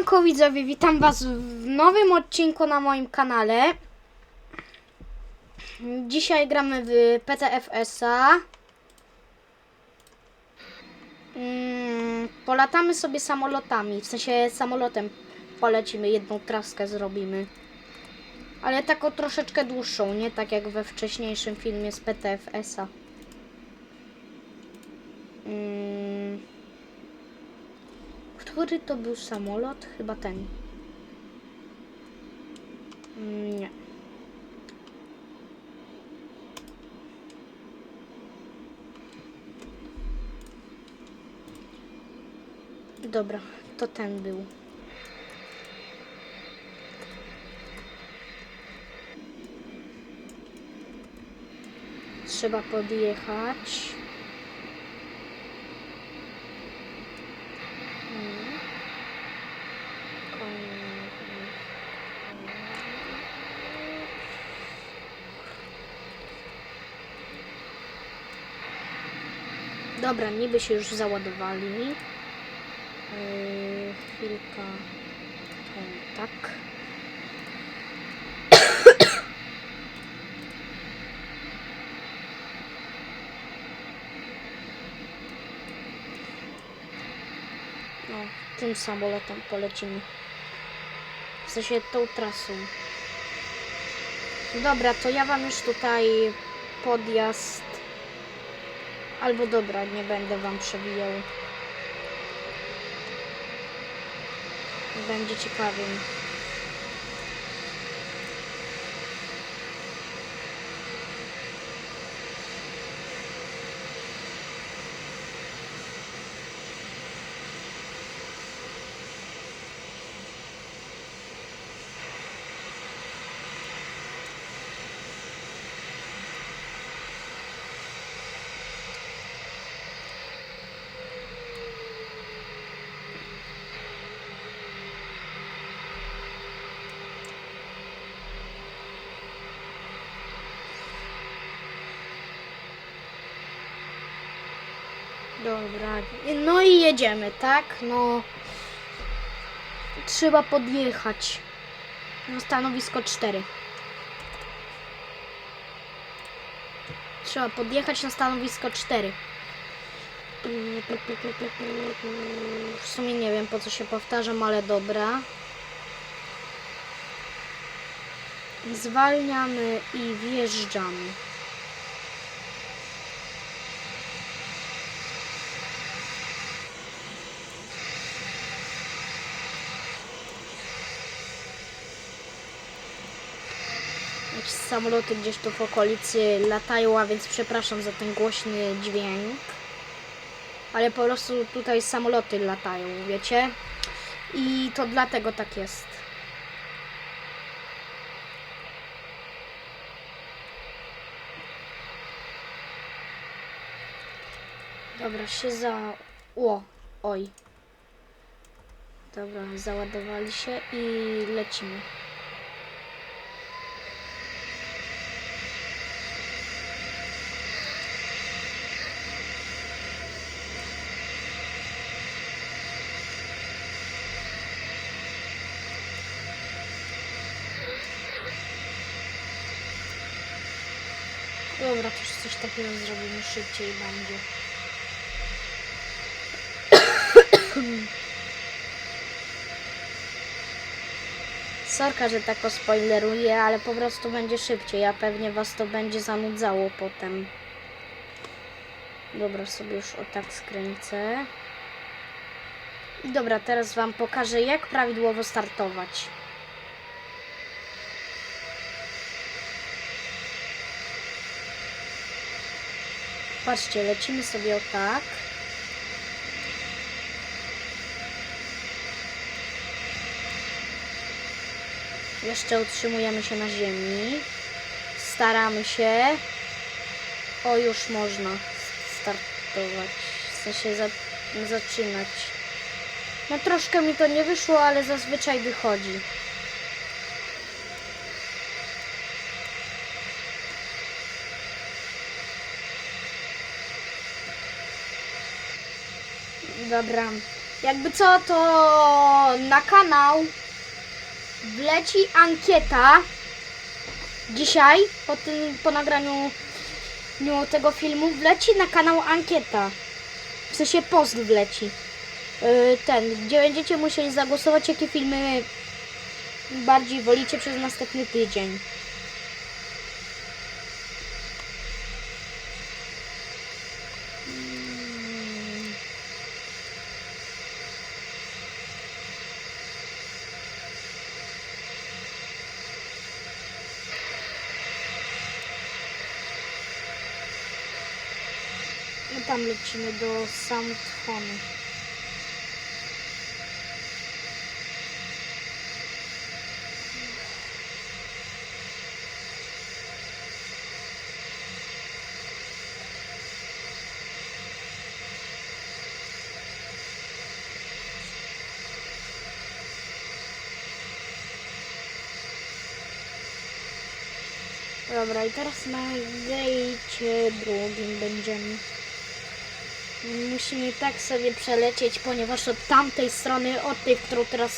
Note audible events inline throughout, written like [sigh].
Siemanko widzowie, witam was w nowym odcinku na moim kanale. Dzisiaj gramy w PTFS-a. Mm, polatamy sobie samolotami, w sensie samolotem polecimy, jedną traskę zrobimy. Ale taką troszeczkę dłuższą, nie tak jak we wcześniejszym filmie z PTFS-a. Mm. Który to był samolot? Chyba ten. Mm, Nie. Dobra, to ten był. Trzeba podjechać. Mm. Dobra, niby się już załadowali. Yy, chwilka. O, tak. No, tym samolotem polecimy. W sensie tą trasą. Dobra, to ja wam już tutaj podjazd. Albo dobra, nie będę wam przewijał. Będzie ciekawiej. Dobra, no i jedziemy, tak? No. Trzeba podjechać na stanowisko 4. Trzeba podjechać na stanowisko 4. W sumie nie wiem po co się powtarzam, ale dobra. Zwalniamy i wjeżdżamy. Jakieś samoloty gdzieś tu w okolicy latają, a więc przepraszam za ten głośny dźwięk. Ale po prostu tutaj samoloty latają, wiecie? I to dlatego tak jest. Dobra, się za... Oj. Dobra, załadowali się i lecimy. Dobra, już coś takiego zrobimy szybciej będzie. [coughs] Sorka, że tak spoileruję, ale po prostu będzie szybciej, a pewnie was to będzie zanudzało potem. Dobra, sobie już o tak skręcę. I dobra, teraz wam pokażę jak prawidłowo startować. Patrzcie, lecimy sobie o tak. Jeszcze utrzymujemy się na ziemi. Staramy się. O, już można startować. W sensie za, zaczynać. No troszkę mi to nie wyszło, ale zazwyczaj wychodzi. Dobra, Jakby co, to na kanał wleci ankieta dzisiaj po tym po nagraniu tego filmu wleci na kanał ankieta. W sensie post wleci. Yy, ten, gdzie będziecie musieli zagłosować, jakie filmy bardziej wolicie przez następny tydzień. Tam lecimy do Soundfonu. Dobra, i teraz na gejcie drugim będziemy. Musimy tak sobie przelecieć, ponieważ od tamtej strony, od tej, którą teraz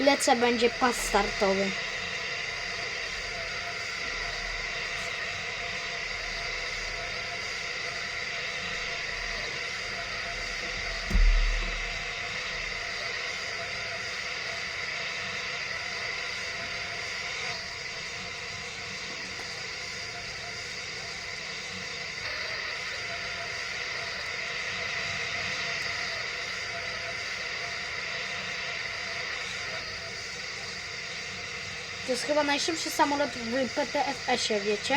lecę, będzie pas startowy. To jest chyba najszybszy samolot w PTFS-ie, wiecie?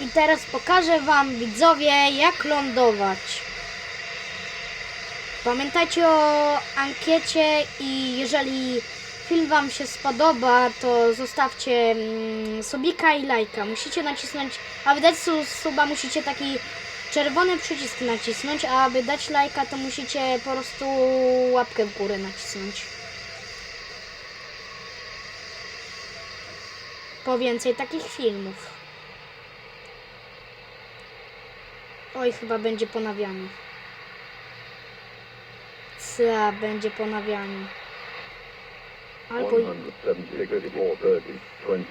I teraz pokażę Wam, widzowie, jak lądować. Pamiętajcie o ankiecie i jeżeli film Wam się spodoba, to zostawcie mm, subika i lajka. Musicie nacisnąć, aby dać su- suba, musicie taki czerwony przycisk nacisnąć, a aby dać lajka, to musicie po prostu łapkę w górę nacisnąć. Po więcej takich filmów. Oj, chyba będzie ponawianie. Co, będzie ponawianie. Albo 176, 34, 30, 20,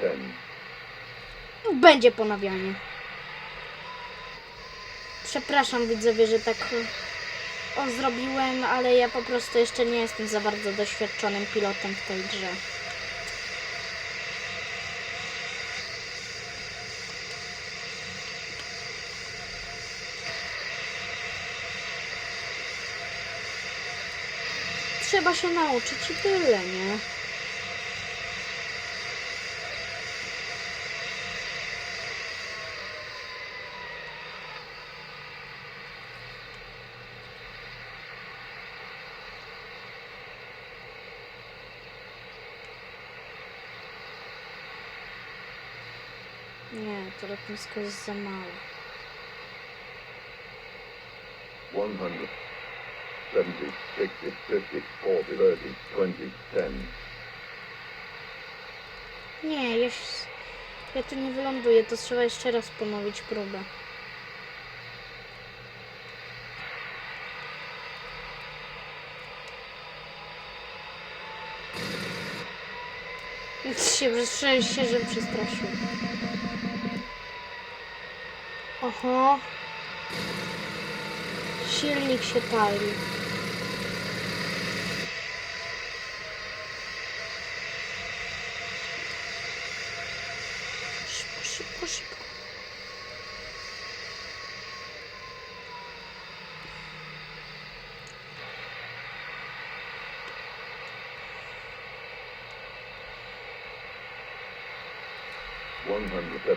10. będzie ponawianie. Przepraszam widzowie, że tak e, o, zrobiłem, ale ja po prostu jeszcze nie jestem za bardzo doświadczonym pilotem w tej grze. Trzeba się nauczyć i tyle, nie? Nie, to lotnisko jest za małe. 100, 70, 60, 50, 40, 30, 20, 10. Nie, się- ja tu nie wyląduję, to trzeba jeszcze raz ponowić próbę. [laughs] się, się że przestraszył. Oho. Silnik się pali.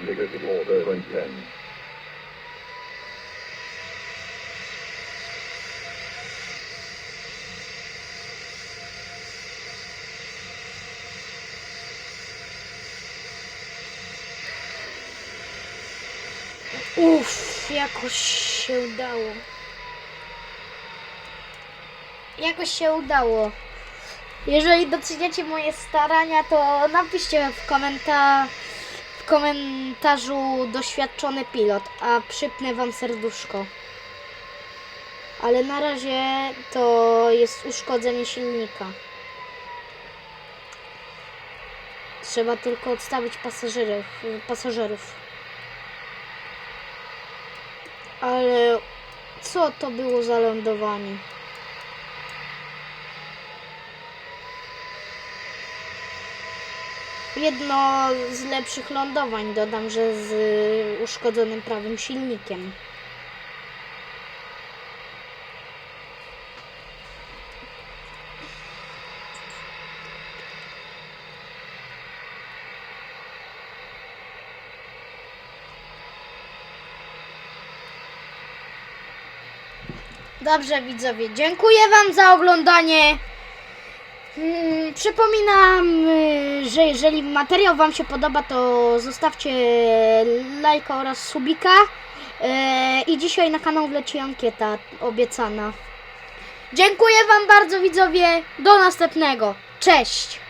Seventy, fifty-four, thirty, ten. Uff, jakoś się udało. Jakoś się udało. Jeżeli doceniacie moje starania, to napiszcie w, komenta w komentarzu doświadczony pilot, a przypnę wam serduszko. Ale na razie to jest uszkodzenie silnika. Trzeba tylko odstawić pasażerów. pasażerów. Ale co to było za lądowanie? Jedno z lepszych lądowań, dodam, że z y, uszkodzonym prawym silnikiem. Dobrze, widzowie, dziękuję Wam za oglądanie. Przypominam, y, że jeżeli materiał Wam się podoba, to zostawcie lajka oraz subika. Y, I dzisiaj na kanał wleci ankieta obiecana. Dziękuję Wam bardzo, widzowie. Do następnego. Cześć!